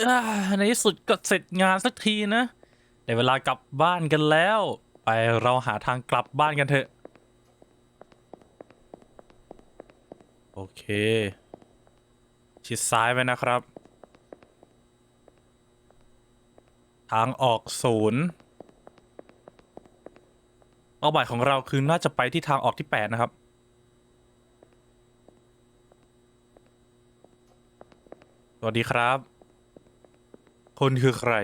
อ่าในที่สุดก็เสร็จงานสักทีนะได้เวลากลับบ้านกันแล้ว ไปเราหาทางกลับบ้านกันเถอะ โอเค ชิดซ้ายไปนะครับ ทางออกศูนย์เป้าหมายของเราคือน่าจะไปที่ทางออกที่ 8 นะครับ สวัสดีครับ คุณคือใคร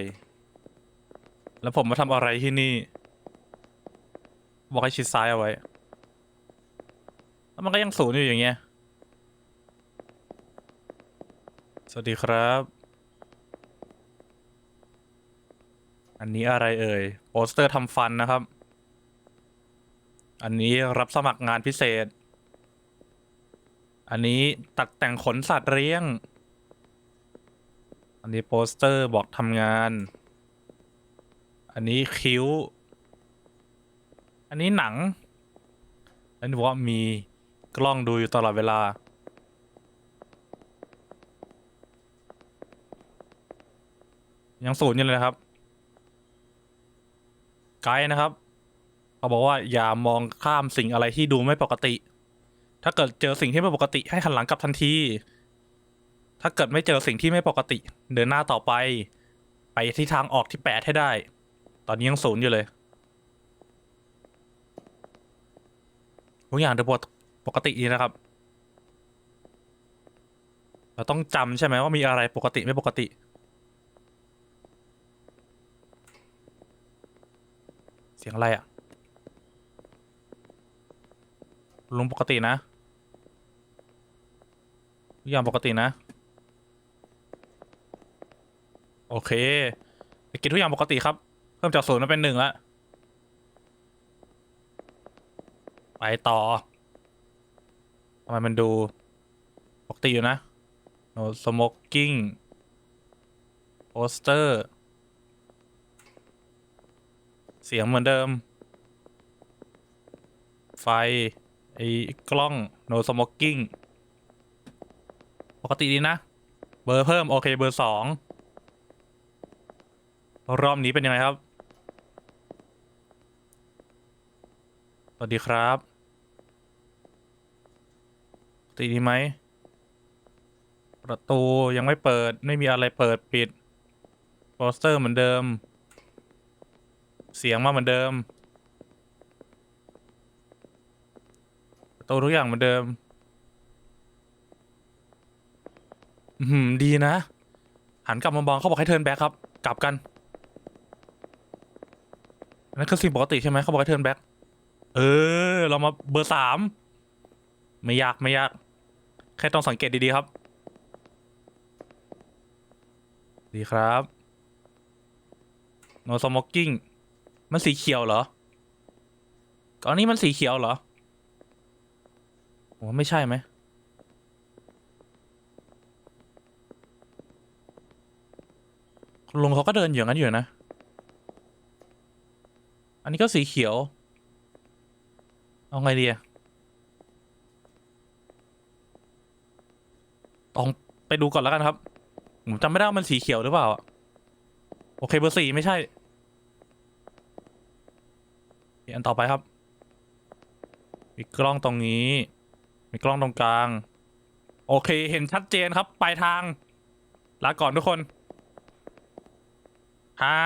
แล้วผมมาทำอะไรที่นี่ บอกให้ชิดซ้ายเอาไว้ แล้วมันก็ยังศูนย์อยู่อย่างเงี้ย สวัสดีครับ อันนี้อะไรเอ่ย โปสเตอร์ทำฟันนะครับ อันนี้รับสมัครงานพิเศษ อันนี้ตัดแต่งขนสัตว์เลี้ยง อันนี้โปสเตอร์บอกทำงาน อันนี้คิ้ว อันนี้หนัง อันนี้บอกว่ามีกล้องดูอยู่ตลอดเวลา ยังศูนย์อยู่เลยนะครับ ไกด์นะครับ เขาบอกว่าอย่ามองข้ามสิ่งอะไรที่ดูไม่ปกติ ถ้าเกิดเจอสิ่งที่ไม่ปกติให้หันหลังกลับทันที ถ้าเกิดไม่เจอสิ่งที่ไม่ปกติ เดินหน้าต่อไป ไปที่ทางออกที่แปดให้ได้ ตอนนี้ยังศูนย์อยู่เลยทุกอย่างดูปกติดีนะครับ เราต้องจำใช่ไหมว่ามีอะไรปกติไม่ปกติเสียงอะไรอะ่ะ ลุงปกตินะทุกอย่างปกตินะ โอเคไปกินทุกอย่างปกติครับ เพิ่มจากศูนย์มาเป็นหนึ่งละไปต่อทำไมมันดู ปกติอยู่นะ no smoking poster เสียงเหมือนเดิม ไฟ ไอ้กล้อง no smoking ปกติดีนะ เบอร์เพิ่ม โอเค เบอร์สอง รอบนี้เป็นยังไงครับ สวัสดีครับติดีไหม ประตูยังไม่เปิด ไม่มีอะไรเปิดปิด โปสเตอร์เหมือนเดิม เสียงมาเหมือนเดิม ประตูทุกอย่างเหมือนเดิม อือหือดีนะ หันกลับมามองเขาบอกให้เทิร์นแบ็คครับ กลับกัน นั่นคือสิ่งปกติใช่ไหมเขาบอกให้เทิร์นแบ็คเออ เรามาเบอร์สามไม่ยากไม่ยาก แค่ต้องสังเกตดีๆครับ ดีครับ no smoking มันสีเขียวเหรอก่อนนี้มันสีเขียวเหรอผมว่าไม่ใช่ไหมลุงเขาก็เดินอย่างนั้นอยู่นะ นี้ก็สีเขียว เอาไงดีอะต้องไปดูก่อนแล้วกันครับ ผมจำไม่ได้ว่ามันสีเขียวหรือเปล่าอะโอเคเบอร์สี่ไม่ใช่ อันต่อไปครับ มีกล้องตรงนี้ มีกล้องตรงกลาง โอเค เห็นชัดเจนครับ ปลายทาง ลาก่อนทุกคนห้า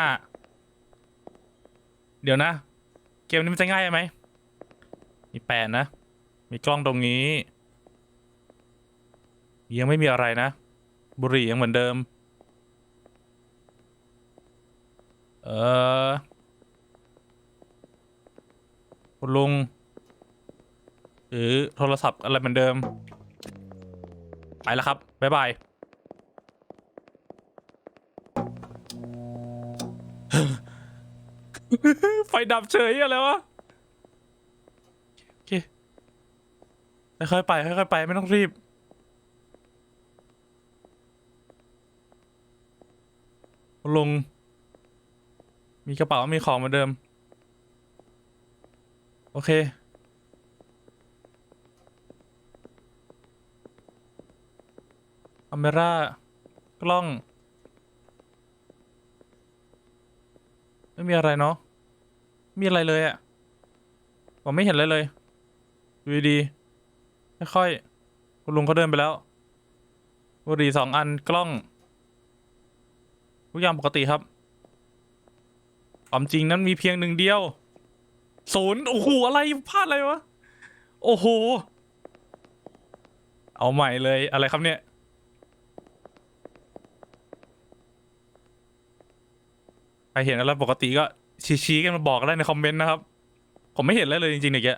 เดี๋ยวนะ เกมนี้มันจะง่ายไหม มีแปดนะ มีกล้องตรงนี้ ยังไม่มีอะไรนะ บุหรี่ยังเหมือนเดิม เออคุณลุงหรือโทรศัพท์อะไรเหมือนเดิม ไปแล้วครับ บ๊ายบาย ไฟดับเฉยอะไรวะโอเคค่อยๆไปค่อยๆไปไม่ต้องรีบ ลง มีกระเป๋ามีของเหมือนเดิม โอเคคาเมร่ากล้อง ไม่มีอะไรเนาะมีอะไรเลยอะผมไม่เห็นอะไรเลยดูดีๆค่อยๆคุณลุงเขาเดินไปแล้วบุหรี่สองอันกล้องทุกอย่างปกติครับความจริงนั้นมีเพียงหนึ่งเดียวศูนย์โอ้โหอะไรพลาดอะไรวะ โอ้โห เอาใหม่เลยอะไรครับเนี่ย ใคร เห็นอะไรปกติก็ชี้ๆกันมาบอกได้ในคอมเมนต์นะครับ ผมไม่เห็นอะไรเลยจริงๆเนี่ยแก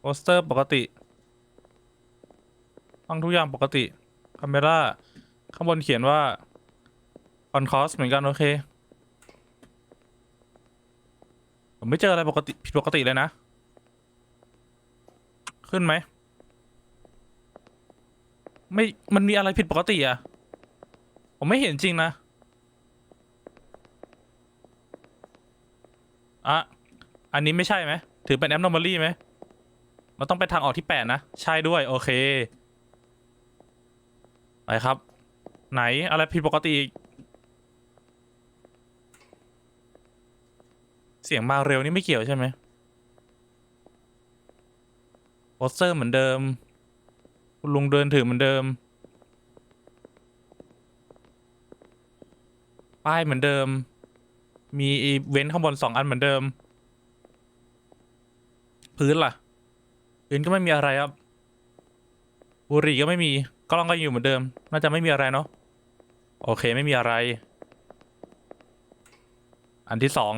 โปสเตอร์ปกติฟังทุกอย่างปกติคาเมราข้างบนเขียนว่าคอนคอสเหมือนกันโอเค ผมไม่เจออะไรปกติผิดปกติเลยนะ ขึ้นไหม ไม่ มันมีอะไรผิดปกติอะ ผมไม่เห็นจริงนะ อะ อันนี้ไม่ใช่ไหม ถือเป็น abnormally ไหม มันต้องไปทางออกที่แปดนะ ใช่ด้วย โอเค ไปครับ ไหนอะไรผิดปกติอีก เสียงมาเร็วนี่ไม่เกี่ยวใช่ไหมโปสเตอร์เหมือนเดิม คุณลุงเดินถือเหมือนเดิม ป้ายเหมือนเดิม มีเว้นข้างบนสองอันเหมือนเดิม พื้นล่ะ พื้นก็ไม่มีอะไรครับ บุหรี่ก็ไม่มีกล้องก็อยู่เหมือนเดิม น่าจะไม่มีอะไรเนาะ โอเคไม่มีอะไร อันที่สอง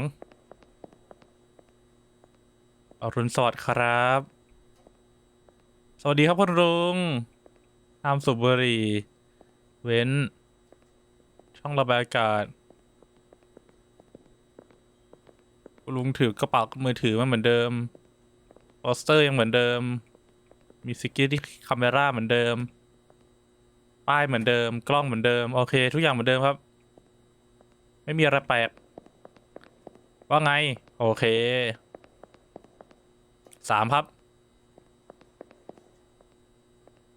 อรุณสวัสดิ์ครับ สวัสดีครับคุณลุงห้ามสูบบุหรี่ เว้น ช่องระบายอากาศ คุณ ลุงถือกระเป๋ามือถือมาเหมือนเดิมโปสเตอร์ยังเหมือนเดิม มีสกิลที่คาเมราเหมือนเดิม ป้ายเหมือนเดิม กล้องเหมือนเดิม โอเค ทุกอย่างเหมือนเดิมครับ ไม่มีอะไรแปลก ว่าไง โอเค สามครับ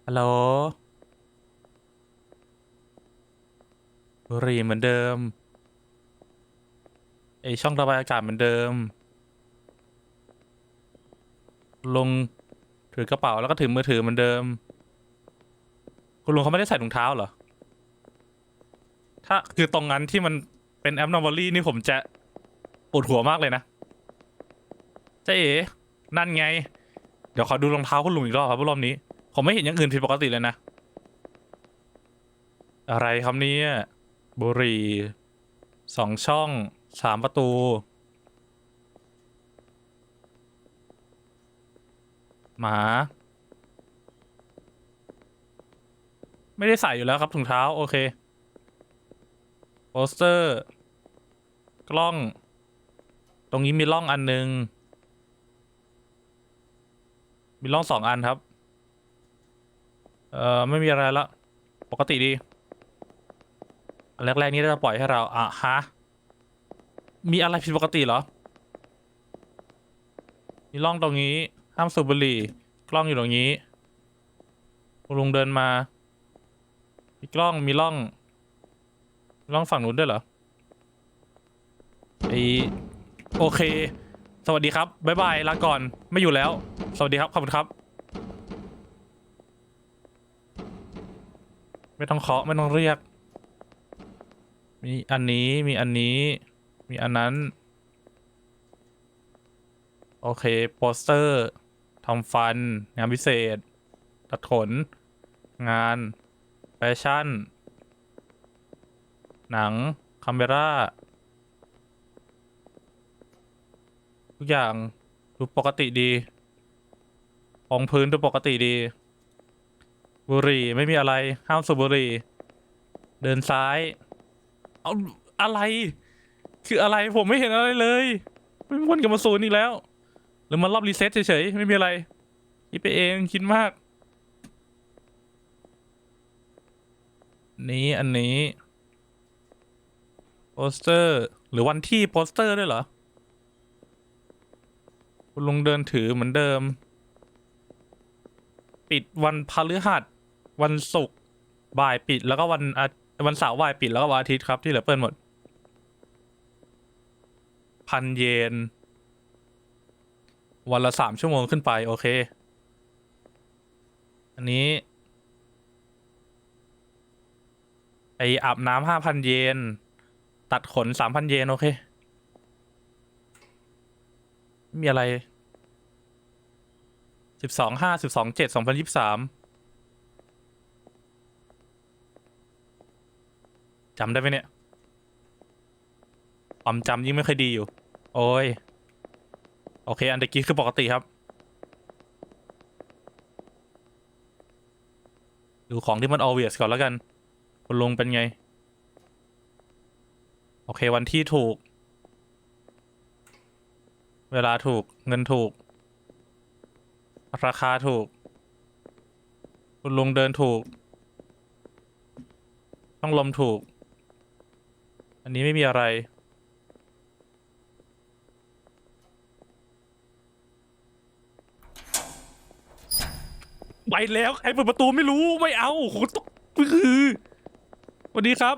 ฮัลโหลบุรีเหมือนเดิม ไอช่องระบายอากาศเหมือนเดิม ลงถือกระเป๋าแล้วก็ถือมือถือเหมือนเดิม คุณลุงเขาไม่ได้ใส่ถุงเท้าเหรอ ถ้าคือตรงนั้นที่มันเป็นแอปนอร์มอลี่นี่ผมจะปวดหัวมากเลยนะเจ๊เอ๋นั่นไง เดี๋ยวขอดูรองเท้าคุณลุงอีกรอบครับรอบนี้ ผมไม่เห็นอย่างอื่นผิดปกติเลยนะ อะไรครับเนี่ยบุรีสองช่อง สามประตู หมา ไม่ได้ใส่อยู่แล้วครับถุงเท้า โอเค โปสเตอร์ กล้อง ตรงนี้มีร่องอันหนึ่งมีร่องสองอันครับ เอ่อ ไม่มีอะไรละ ปกติดี อันแรก ๆ นี้จะปล่อยให้เรา อะ ฮะ มีอะไรผิดปกติเหรอ มีร่องตรงนี้ ห้ามสูบบุหรี่ กล้องอยู่ตรงนี้คุณลุงเดินมา มีกล้อง มีร่องมีร่องฝั่งนู้นด้วยเหรอไอโอเค สวัสดีครับ บ๊ายบาย ลาก่อน ไม่อยู่แล้ว สวัสดีครับ ขอบคุณครับ ไม่ต้องเคาะ ไม่ต้องเรียก มีอันนี้ มีอันนี้ มีอันนั้น โอเค โปสเตอร์ทำฟัน งานพิเศษ ตัดขน งาน แฟชั่น หนังคาเมราทุกอย่างดูปกติดีรองพื้นดูปกติดี บุหรี่ไม่มีอะไร ห้ามสูบบุหรี่เดินซ้าย เอาอะไร คืออะไรผมไม่เห็นอะไรเลยไม่วนกลับมาศูนย์อีกแล้ว หรือมันรอบรีเซ็ตเฉยๆ ไม่มีอะไรคิดไปเองคิดมาก นี้อันนี้โปสเตอร์ หรือวันที่โปสเตอร์ด้วยเหรอ คุณลุงเดินถือเหมือนเดิม ปิดวันพฤหัส วันศุกร์บ่ายปิดแล้วก็วันวันเสาร์บ่ายปิดแล้วก็วันอาทิตย์ครับที่เหลือเปิดหมด พันเยน วันละสามชั่วโมงขึ้นไปโอเค อันนี้ ไปอาบน้ำห้าพันเยน ตัดขนสามพันเยน โอเคม่มีอะไรสิบสองห้าสิบสองเจ็ดสองพันยิบสามจำได้ไหมเนี่ย ความจำยิ่งไม่ค่อยดีอยู่ โอ้ย โอเค อันตะกี้คือปกติครับ ดูของที่มัน obvious ก่อนแล้วกัน คุณลุงเป็นไง โอเควันที่ถูก เวลาถูกเงินถูก ราคาถูก คุณลุงเดินถูก ต้องลมถูก อันนี้ไม่มีอะไร ไปแล้วใครเปิดประตูไม่รู้ไม่เอาโอ้โหตกคือสวัสดีครับ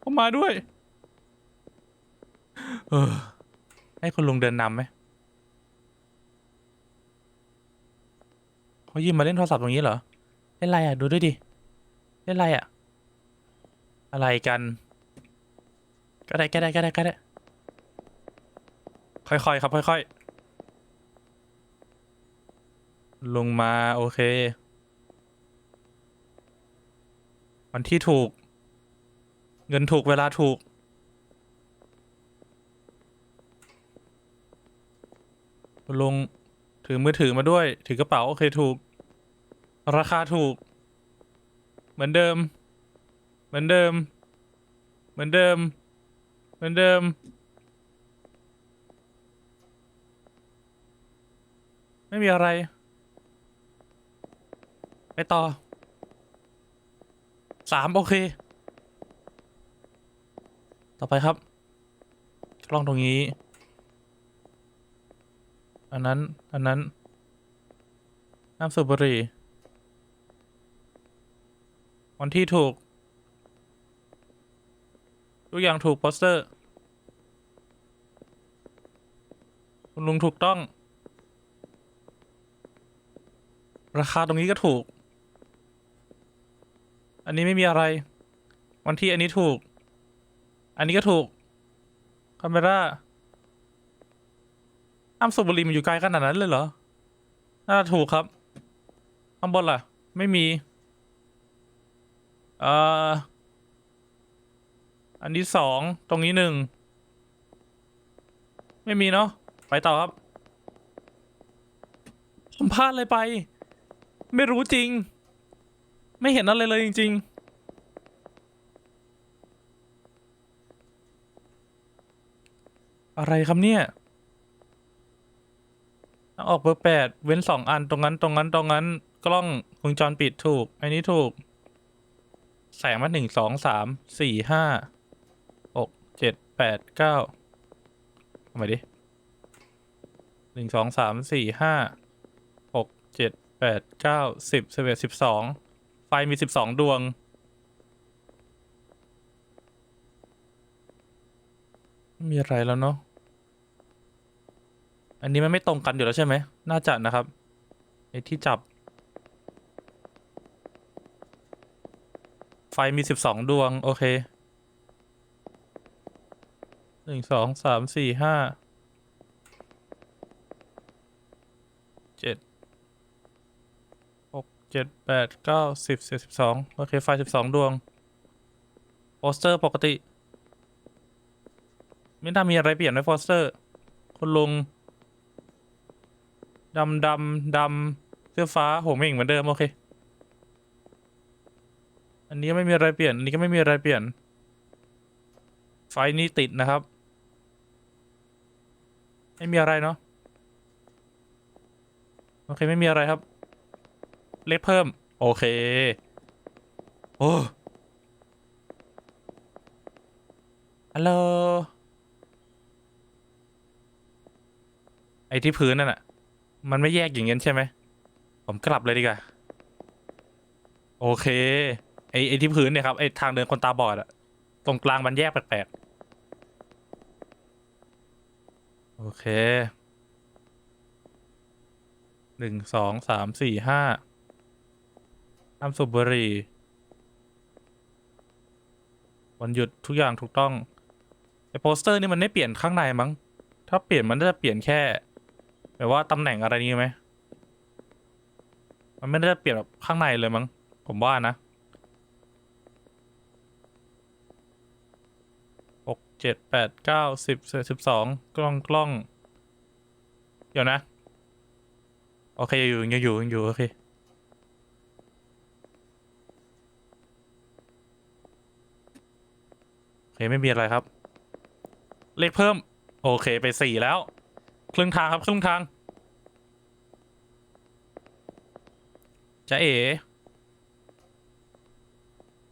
เขามาด้วย เออ ให้คุณลุงเดินนำไหมเขายิ้มมาเล่นโทรศัพท์ตรงนี้เหรอเล่นอะไรอะ ดูด้วยดิเล่นอะไรอะ อะไรกัน ก็ได้ก็ได้ก็ได้ก็ได้ ค่อยๆครับ ค่อยๆ ลงมา โอเค วันที่ถูก เงินถูกเวลาถูก ลงถือมือถือมาด้วย ถือกระเป๋า โอเคถูก ราคาถูก เหมือนเดิม เหมือนเดิม เหมือนเดิม เหมือนเดิมไม่มีอะไร ไปต่อสามโอเค ต่อไปครับ กล้องตรงนี้ อันนั้น อันนั้น น้ำสูบบุหรี่วันที่ถูก ทุกอย่างถูกโปสเตอร์ คุณลุงถูกต้อง ราคาตรงนี้ก็ถูก อันนี้ไม่มีอะไร วันที่อันนี้ถูก อันนี้ก็ถูกคาเมราอ้ามสุบุรีมันอยู่ไกลขนาดนั้นเลยเหรอ น่าจะถูกครับข้างบนล่ะ ไม่มี เอ่อ อันที่สอง ตรงนี้หนึ่ง ไม่มีเนาะ ไปต่อครับผมพลาดอะไรไป ไม่รู้จริง ไม่เห็นอะไรเลยจริง ๆ อะไรครับเนี่ยทางออกเบอร์แปดเว้นสองอันตรงนั้นตรงนั้นตรงนั้นกล้องวงจรปิดถูก อันนี้ถูก แสงมาหนึ่งสองสามสี่ห้าหกเจ็ดแปดเก้าทำไมดิหนึ่งสองสามสี่ห้าหกเจ็ดแปดเก้าสิบสิบเอ็ดสิบสอง ฟมีสิบสองดวง มีอะไรแล้วเนาะ อันนี้มันไม่ตรงกันอยู่แล้วใช่ไหม น่าจะนะครับไอ้ที่จับ ไฟมีสิบสองดวง โอเคหนึ่งสองสามสี่ห้าเจ็ด เจ็ดแปดเก้าสิบสิบสิบสองโอเค ไฟสิบสองดวง โปสเตอร์ปกติ ไม่น่ามีอะไรเปลี่ยนในโปสเตอร์คุณลุงดำดำดำเสื้อฟ้าโหไม่เหมือนเดิม โอเค อันนี้ไม่มีอะไรเปลี่ยน อันนี้ก็ไม่มีอะไรเปลี่ยน ไฟนี้ติดนะครับ ไม่มีอะไรเนาะโอเค ไม่มีอะไรครับ เล็กเพิ่ม โอเค โอ้ฮัลโหลไอ้ที่พื้นนั่นน่ะมันไม่แยกอย่างเงี้ยใช่ไหม ผมกลับเลยดีกว่า โอเค ไอ้ไอ้ที่พื้นเนี่ยครับ ไอ้ทางเดินคนตาบอดอะตรงกลางมันแยกแปลกๆ โอเค หนึ่งสองสามสี่ห้า ห้ามสูบบุหรี่วันหยุดทุกอย่างถูกต้องไอโปสเตอร์นี่มันไม่เปลี่ยนข้างในมั้ง ถ้าเปลี่ยนมันน่าจะเปลี่ยนแค่แบบว่าตำแหน่งอะไรนี้ไหมมันไม่ได้เปลี่ยนแบบข้างในเลยมั้ง ผมว่านะหกเจ็ดแปดเก้าสิบสิบสองกล้องกล้อง เดี๋ยวนะ โอเคยังอยู่ยังอยู่ยังอยู่โอเค โอ เคไม่มีอะไรครับ เลขเพิ่ม โอเคไปสี่แล้ว ครึ่งทางครับครึ่งทางจะเอ๋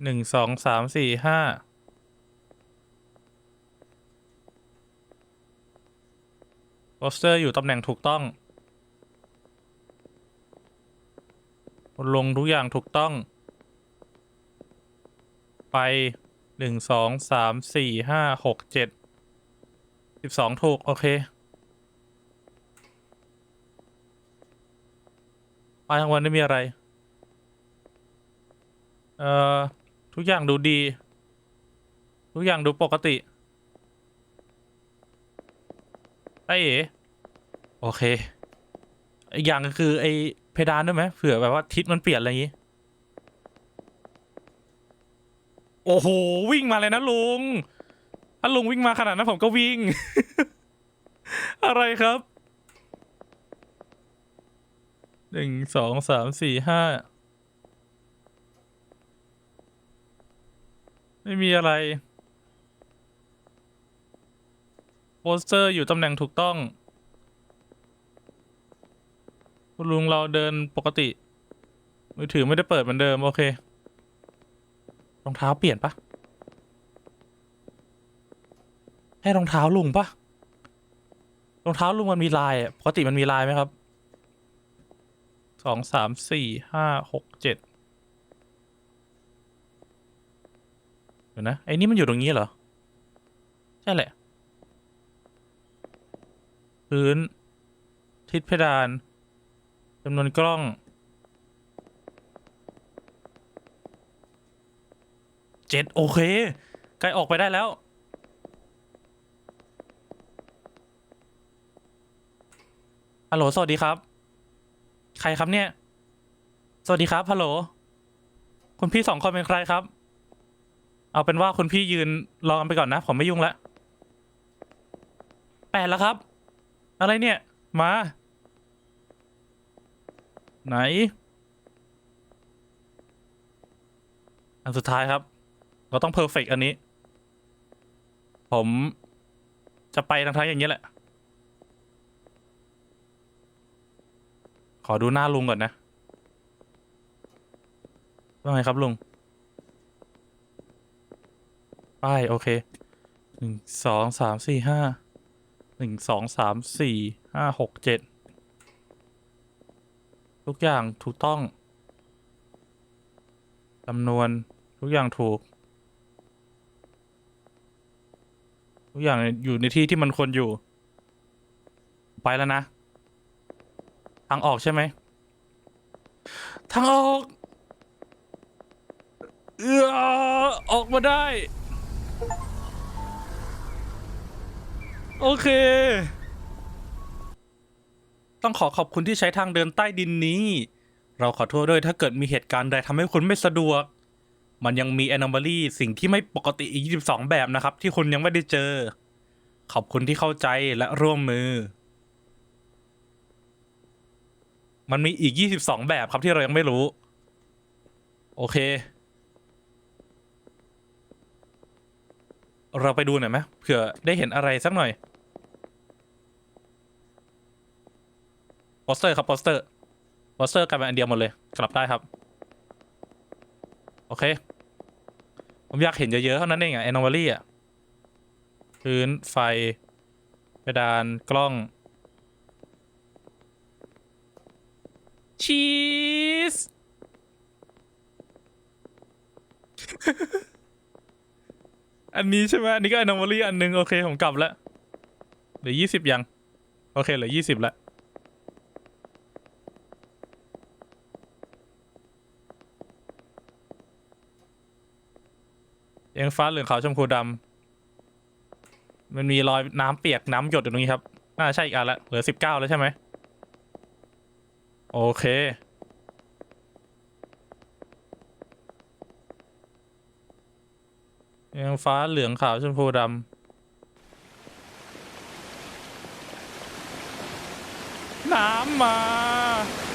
หนึ่งสองสามสี่ห้าโปสเตอร์อยู่ตำแหน่งถูกต้องลงทุกอย่างถูกต้อง ไป หนึ่งสองสามสี่ห้าหกเจ็ดสิบสองถูก โอเคไปทั้งวันไม่มีอะไร เอ่อ ทุกอย่างดูดี ทุกอย่างดูปกติไอ้เอ๋โอเค อีกอย่างก็คือไอ้เพดานด้วยไหมเผื่อแบบว่าทิศมันเปลี่ยนอะไรอย่างงี้ โอ้โห วิ่งมาเลยนะลุงถ้าลุงวิ่งมาขนาดนั้นผมก็วิ่ง อะไรครับ หนึ่งสองสามสี่ห้า ไม่มีอะไร โปสเตอร์อยู่ตำแหน่งถูกต้องคุณลุงเราเดินปกติ มือถือไม่ได้เปิดเหมือนเดิม โอเค รองเท้าเปลี่ยนปะให้รองเท้าลุงปะรองเท้าลุงมันมีลายปกติมันมีลายไหมครับสองสามสี่ห้าหกเจ็ดเดี๋ยวนะไอ้นี่มันอยู่ตรงนี้เหรอ ใช่แหละ พื้น ทิศเพดานจำนวนกล้อง เจ็ดโอเคใกล้ออกไปได้แล้ว ฮัลโหล สวัสดีครับ ใครครับเนี่ย สวัสดีครับ ฮัลโหล คุณพี่สองคนเป็นใครครับ เอาเป็นว่าคุณพี่ยืนรอกันไปก่อนนะ ผมไม่ยุ่งละแปดแล้วครับ อะไรเนี่ย มา ไหน อันสุดท้ายครับ เราต้องเพอร์เฟกอันนี้ ผมจะไปทางท้ายอย่างนี้แหละ ขอดูหน้าลุงก่อนนะว่าไงครับลุงไปโอเคหนึ่งสองสามสี่ห้าหนึ่งสองสามสี่ห้าหกเจ็ดทุกอย่างถูกต้องจำนวนทุกอย่างถูก ทุกอย่างอยู่ในที่ที่มันควรอยู่ ไปแล้วนะ ทางออกใช่ไหม ทางออก เออออกมาได้ โอเค ต้องขอขอบคุณที่ใช้ทางเดินใต้ดินนี้ เราขอโทษด้วยถ้าเกิดมีเหตุการณ์ใดทำให้คุณไม่สะดวก มันยังมี anomaly สิ่งที่ไม่ปกติอีก 22 แบบนะครับ ที่คุณยังไม่ได้เจอ ขอบคุณที่เข้าใจและร่วมมือ มันมีอีก 22 แบบครับที่เรายังไม่รู้ โอเค เราไปดูหน่อยไหมเผื่อได้เห็นอะไรสักหน่อยโปสเตอร์ครับโปสเตอร์โปสเตอร์กลายเป็นอันเดียวหมดเลย กลับได้ครับโอเค ผมอยากเห็นเยอะๆเท่านั้นเองอะแอนอม a ลี่อะพื้นไฟเพดานกล้อง ชีส อันนี้ใช่ไหมอันนี้ก็ anomaly อันหนึง โอเค ผมกลับแล้วเหลือยี่สิบยัง โอเค เหลือยี่สิบและ ยงฟ้าเหลืองขาวชมพูดำมันมีรอยน้ำเปียกน้ำหยดอยู่ตรงนี้ครับน่าใช่อีกอันละเหลือสิบเก้าแล้วใช่ไหมโอเคเอียงฟ้าเหลืองขาวชมพูดำน้ำมา โอ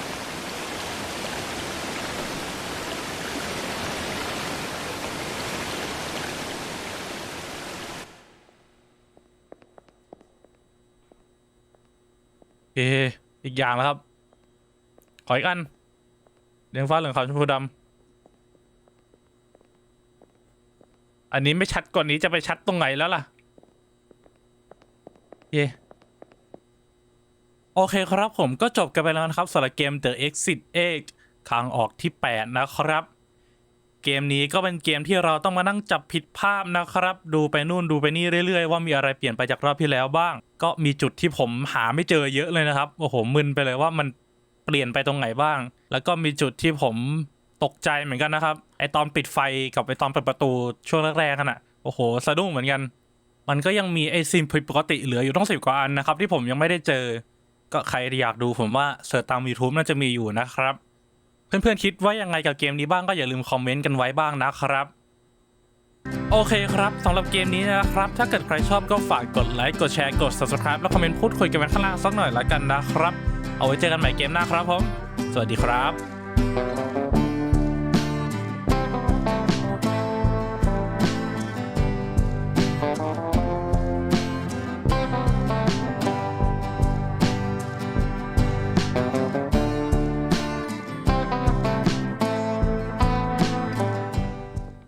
เค อีกอย่างแล้วครับ ขออีกอันเลี้ยงฟ้าเหลืองขาวชมพูดำอันนี้ไม่ชัดกว่านี้จะไปชัดตรงไหนแล้วล่ะเย่โอเคครับผมก็จบกันไปแล้วนะครับสำหรับเกม The Exit 8ทางออกที่ 8 นะครับ เกมนี้ก็เป็นเกมที่เราต้องมานั่งจับผิดภาพนะครับ ดูไปนู่นดูไปนี่เรื่อยๆ ว่ามีอะไรเปลี่ยนไปจากรอบที่แล้วบ้าง ก็มีจุดที่ผมหาไม่เจอเยอะเลยนะครับโอ้โหมึนไปเลยว่ามันเปลี่ยนไปตรงไหนบ้าง แล้วก็มีจุดที่ผมตกใจเหมือนกันนะครับไอตอนปิดไฟกับไอตอนเปิดประตูช่วงแรกๆนอะโอ้โหสะดุ้งเหมือนกัน มันก็ยังมีไอซิมผิดปกติเหลืออยู่ต้องสิบกว่าอันนะครับ ที่ผมยังไม่ได้เจอ ก็ใครอยากดูผมว่าเสิร์ชตาม YouTube น่าจะมีอยู่นะครับ เพื่อนๆคิดว่ายังไงกับเกมนี้บ้างก็อย่าลืมคอมเมนต์กันไว้บ้างนะครับ โอเคครับสำหรับเกมนี้นะครับ ถ้าเกิดใครชอบก็ฝากกดไลค์กดแชร์กด subscribe แล้วคอมเมนต์พูดคุยกันไว้ข้างล่างสักหน่อยละกันนะครับ เอาไว้เจอกันใหม่เกมหน้าครับผม สวัสดีครับ